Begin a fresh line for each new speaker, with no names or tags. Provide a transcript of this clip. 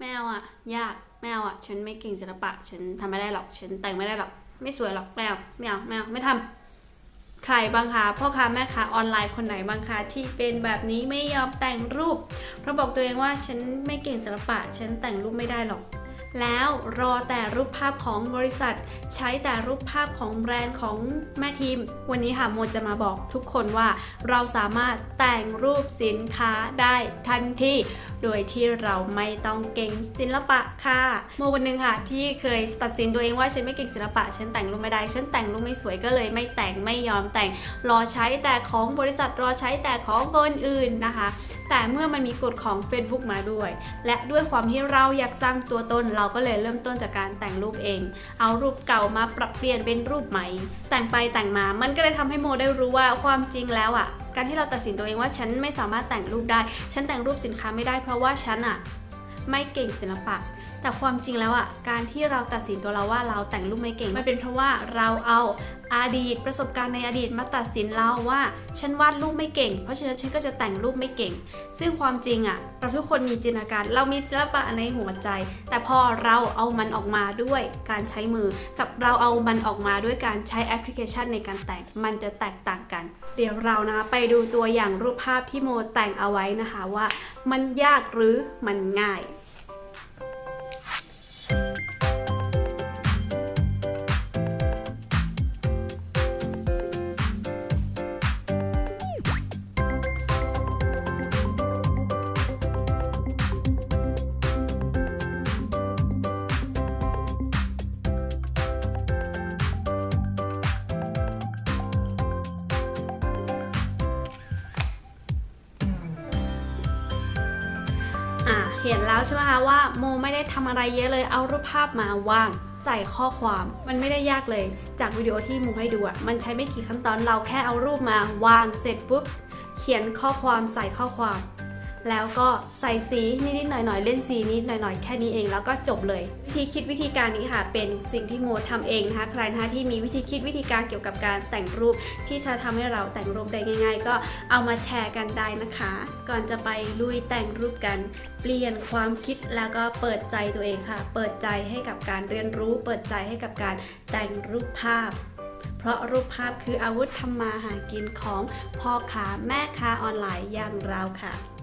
แมวอะยากแมวอะฉันไม่เก่งศิลปะ ฉันทำไม่ได้หรอก ฉันแต่งไม่ได้หรอก ไม่สวยหรอกแมวแมวแมวไม่ทำใครบ้างคะพ่อค้าแม่ค้าออนไลน์คนไหนบ้างคะที่เป็นแบบนี้ไม่ยอมแต่งรูป เพราะบอกตัวเองว่าฉันไม่เก่งศิลปะ ฉันแต่งรูปไม่ได้หรอกแล้วรอแต่รูปภาพของบริษัท ใช้แต่รูปภาพของแบรนด์ของแม่ทีม วันนี้ค่ะโมจะมาบอกทุกคนว่า เราสามารถแต่งรูปสินค้าได้ทันทีโดยที่เราไม่ต้องเก่งศิลปะค่ะโมคนหนึ่งค่ะ ที่เคยตัดสินตัวเองว่าฉันไม่เก่งศิลปะ ฉันแต่งรูปไม่ได้ ฉันแต่งรูปไม่สวยก็เลยไม่แต่งไม่ยอมแต่งรอใช้แต่ของบริษัทรอใช้แต่ของคนอื่นนะคะ แต่เมื่อมันมีกฎของ Facebook มาด้วย และด้วยความที่เราอยากสร้างตัวตนเราก็เลยเริ่มต้นจากการแต่งรูปเอง เอารูปเก่ามาปรับเปลี่ยนเป็นรูปใหม่ แต่งไปแต่งมามันก็เลยทำให้โมได้รู้ว่าความจริงแล้วอะ การที่เราตัดสินตัวเองว่าฉันไม่สามารถแต่งรูปได้ ฉันแต่งรูปสินค้าไม่ได้เพราะว่าฉันอะ ไม่เก่งศิลปะ แต่ความจริงแล้วอะการที่เราตัดสินตัวเราว่าเราแต่งรูปไม่เก่งมันเป็นเพราะว่าเราเอาอดีตประสบการณ์ในอดีตมาตัดสินเราว่าฉันวาดรูปไม่เก่ง เพราะฉะนั้นฉันก็จะแต่งรูปไม่เก่ง ซึ่งความจริงอะเราทุกคนมีจินตนาการ เรามีศิลปะในหัวใจ แต่พอเราเอามันออกมาด้วยการใช้มือ กับเราเอามันออกมาด้วยการใช้แอปพลิเคชันในการแต่งมันจะแตกต่างกัน เดี๋ยวเรานะคะไปดูตัวอย่างรูปภาพที่โมแต่งเอาไว้นะคะว่า มันยากหรือมันง่าย ห็นแล้วใช่ไหมคะว่าโมไม่ได้ทำอะไรเยอะเลยเอารูปภาพมาวางใส่ข้อความมันไม่ได้ยากเลย จากวิดีโอที่โมให้ดูอะมันใช้ไม่กี่ขั้นตอนเราแค่เอารูปมาวางเสร็จปุ๊บเขียนข้อความใส่ข้อความ แล้วก็ใส่สีนิดๆหน่อยๆ เล่นสีนิดหน่อยๆ แค่นี้เองแล้วก็จบเลย วิธีคิดวิธีการนี้ค่ะ เป็นสิ่งที่โมทำเองนะคะใครนะคะที่มีวิธีคิดวิธีการเกี่ยวกับการแต่งรูป ที่จะทำให้เราแต่งรูปได้ง่าย ๆ ก็เอามาแชร์กันได้นะคะ ก่อนจะไปลุยแต่งรูปกันเปลี่ยนความคิดแล้วก็เปิดใจตัวเองค่ะ เปิดใจให้กับการเรียนรู้ เปิดใจให้กับการแต่งรูปภาพเพราะรูปภาพคืออาวุธทำมาหากินของพ่อค้าแม่ค้าออนไลน์อย่างเราค่ะ